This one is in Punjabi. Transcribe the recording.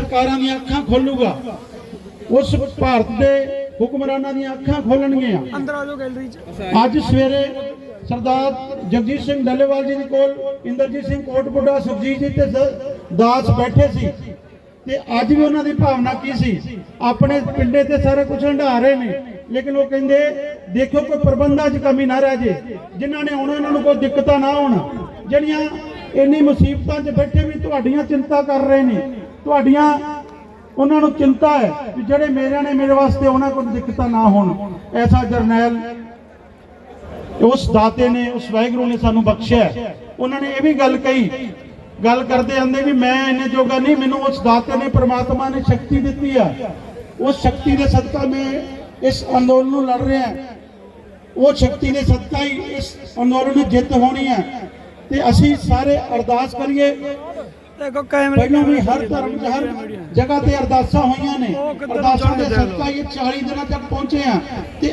ਸਰਕਾਰਾਂ ਦੀਆਂ ਅੱਖਾਂ ਖੋਲੂਗਾ। ਉਸ ਭਾਰਤ ਦੇ ਹੁਕਮਰਾਨਾਂ ਦੀਆਂ ਅੱਖਾਂ ਖੋਲਣਗੀਆਂ। ਅੰਦਰ ਆ ਜਾਓ ਗੈਲਰੀ 'ਚ। ਅੱਜ ਸਵੇਰੇ ਸਰਦਾਰ ਜਗਜੀਤ ਸਿੰਘ ਡੱਲੇਵਾਲ ਜੀ ਦੇ ਕੋਲ ਇੰਦਰਜੀਤ ਸਿੰਘ ਕੋਟਬੁੱਡਾ ਸੁਖਜੀਤ ਜੀ ਤੇ ਦਾਸ ਬੈਠੇ ਸੀ। ਤੇ ਅੱਜ ਵੀ ਉਹਨਾਂ ਦੀ ਭਾਵਨਾ ਕੀ ਸੀ? ਆਪਣੇ ਪਿੰਡੇ ਤੇ ਸਾਰਾ ਕੁਝ ਹੰਢਾ ਰਹੇ ਨੇ। ਲੇਕਿਨ ਉਹ ਕਹਿੰਦੇ ਦੇਖੋ ਕੋਈ ਪ੍ਰਬੰਧਾਂ 'ਚ ਕਮੀ ਨਾ ਰਹਿ ਜੇ। ਜਿਨ੍ਹਾਂ ਨੇ ਆਉਣਾ ਉਹਨਾਂ ਨੂੰ ਕੋਈ ਦਿੱਕਤਾਂ ਨਾ ਹੋਣ ਜਿਹੜੀਆਂ ਇੰਨੀ ਮੁਸੀਬਤਾਂ 'ਚ ਬੈਠੇ ਵੀ ਤੁਹਾਡੀਆਂ ਚਿੰਤਾ ਕਰ ਰਹੇ ਨੇ। ਤੁਹਾਡੀਆਂ ਉਹਨਾਂ ਨੂੰ ਚਿੰਤਾ ਹੈ ਕਿ ਜਿਹੜੇ ਮੇਰਿਆਂ ਨੇ ਮੇਰੇ ਵਾਸਤੇ ਉਹਨਾਂ ਕੋਲ ਦਿੱਕਤਾਂ ਨਾ ਹੋਣ। ਐਸਾ ਜਰਨੈਲ ਉਸ ਦਾਤੇ ਨੇ, ਉਸ ਵਾਹਿਗੁਰੂ ਨੇ ਸਾਨੂੰ ਬਖਸ਼ਿਆ ਉਹਨਾਂ ਨੇ ਇਹ ਵੀ ਗੱਲ ਕਹੀ, ਗੱਲ ਕਰਦੇ ਆਂਦੇ ਵੀ ਮੈਂ ਇੰਨੇ ਜੋਗਾ ਨਹੀਂ, ਮੈਨੂੰ ਉਸ ਦਾਤੇ ਨੇ, ਪ੍ਰਮਾਤਮਾ ਨੇ ਸ਼ਕਤੀ ਦਿੱਤੀ ਆ। ਉਸ ਸ਼ਕਤੀ ਦੇ ਸਦਕਾ ਮੈਂ ਇਸ ਅੰਦੋਲਨ ਨੂੰ ਲੜ ਰਿਹਾ ਉਹ ਸ਼ਕਤੀ ਦੇ ਸਦਕਾ ਹੀ ਇਸ ਅੰਦੋਲਨ ਨੂੰ ਜਿੱਤ ਹੋਣੀ ਹੈ। ਤੇ ਅਸੀਂ ਸਾਰੇ ਅਰਦਾਸ ਕਰੀਏ ਦੇਖੋ ਕੈਮਰੇ ਪਹਿਲਾਂ ਵੀ ਹਰ ਧਰਮ 'ਚ ਹਰ ਜਗ੍ਹਾ ਤੇ ਅਰਦਾਸਾਂ ਹੋਈਆਂ ਨੇ। ਅਰਦਾਸਾਂ ਦੇ ਸਦਕਾ ਇਹ 40 ਦਿਨਾਂ ਤੱਕ ਪਹੁੰਚੇ ਆ। ਤੇ